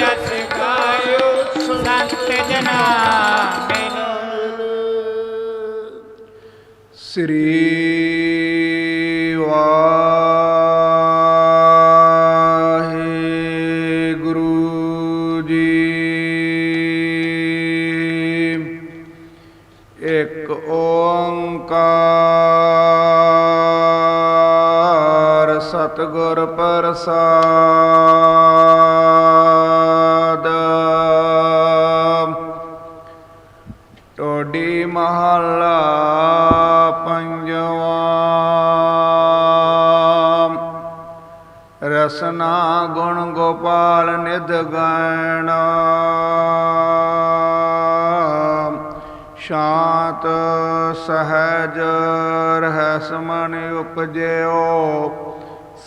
ਜਸ ਗਾਇਓ ਸੰਤ ਜਨਾ ਜੀ ਇੱਕ ਓੰਕਾਰ ਸਤਗੁਰ ਪ੍ਰਸਾਦ ਮਹੱਲਾ ਪੰਜਵਾ। ਰਸਨਾ ਗੁਣ ਗੋਪਾਲ ਨਿਧ ਗਾਇਣਾ। ਸ਼ਾਂਤ ਸਹਜ ਰਹਿ ਮਨ ਉਪਜਿਓ,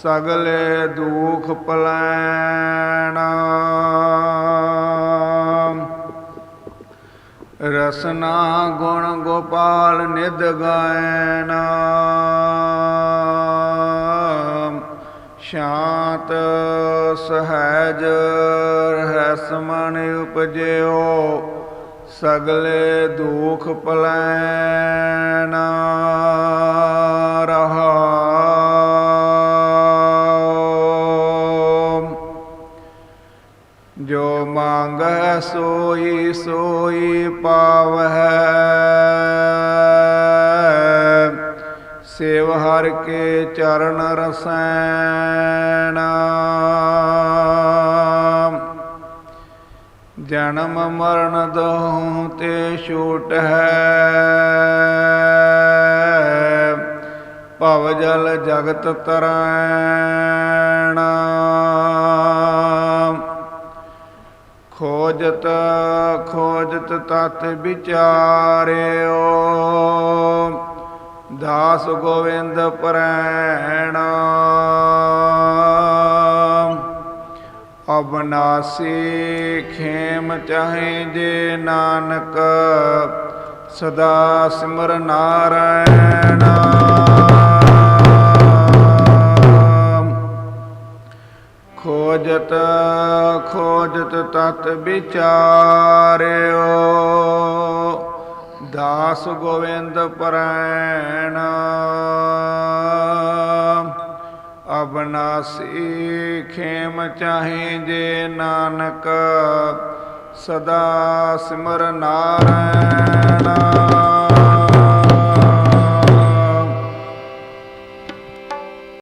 ਸਗਲੇ ਦੁਖ ਪਲੈਣਾ। ਰਸਨਾ ਗੁਣ ਗੋਪਾਲ ਨਿਧ ਗਾਇਨਾ। ਸ਼ਾਂਤ ਸਹਜ ਰਹਿ ਮਨ ਉਪਜਿਓ ਸਗਲੇ ਦੁਖ ਪਲੈਣਾ ਸੋਈ ਸੋਈ ਪਾਵਹਿ। ਸੇਵ ਹਰ ਕੇ ਚਰਨ ਰਸੈਣਾ। ਜਨਮ ਮਰਨ ਦੋਹ ਤੇ ਛੂਟ ਹੈ ਭਵ ਜਲ ਜਗਤ ਤਰੈਣਾ। ਖੋਜਤ ਖੋਜਤ ਤਤ ਵਿਚਾਰਿਓ। ਦਾਸ ਗੋਵਿੰਦ ਪਰੈਣਾ। ਅਬਨਾਸੀ ਖੇਮ ਚਾਹੇ ਜੇ ਨਾਨਕ, ਸਦਾ ਸਿਮਰ ਨਾਰਾਇਣਾ। ਖੋਜਤ ਖੋਜਤ ਤਤ ਵਿਚਾਰਿਓ। ਦਾਸ ਗੋਵਿੰਦ ਪਰੈਣ। ਅਬਨਾਸੀ ਖੇਮ ਚਾਹੇ ਜੇ ਨਾਨਕ ਸਦਾ ਸਿਮਰ ਨਾਰਾਇਣ।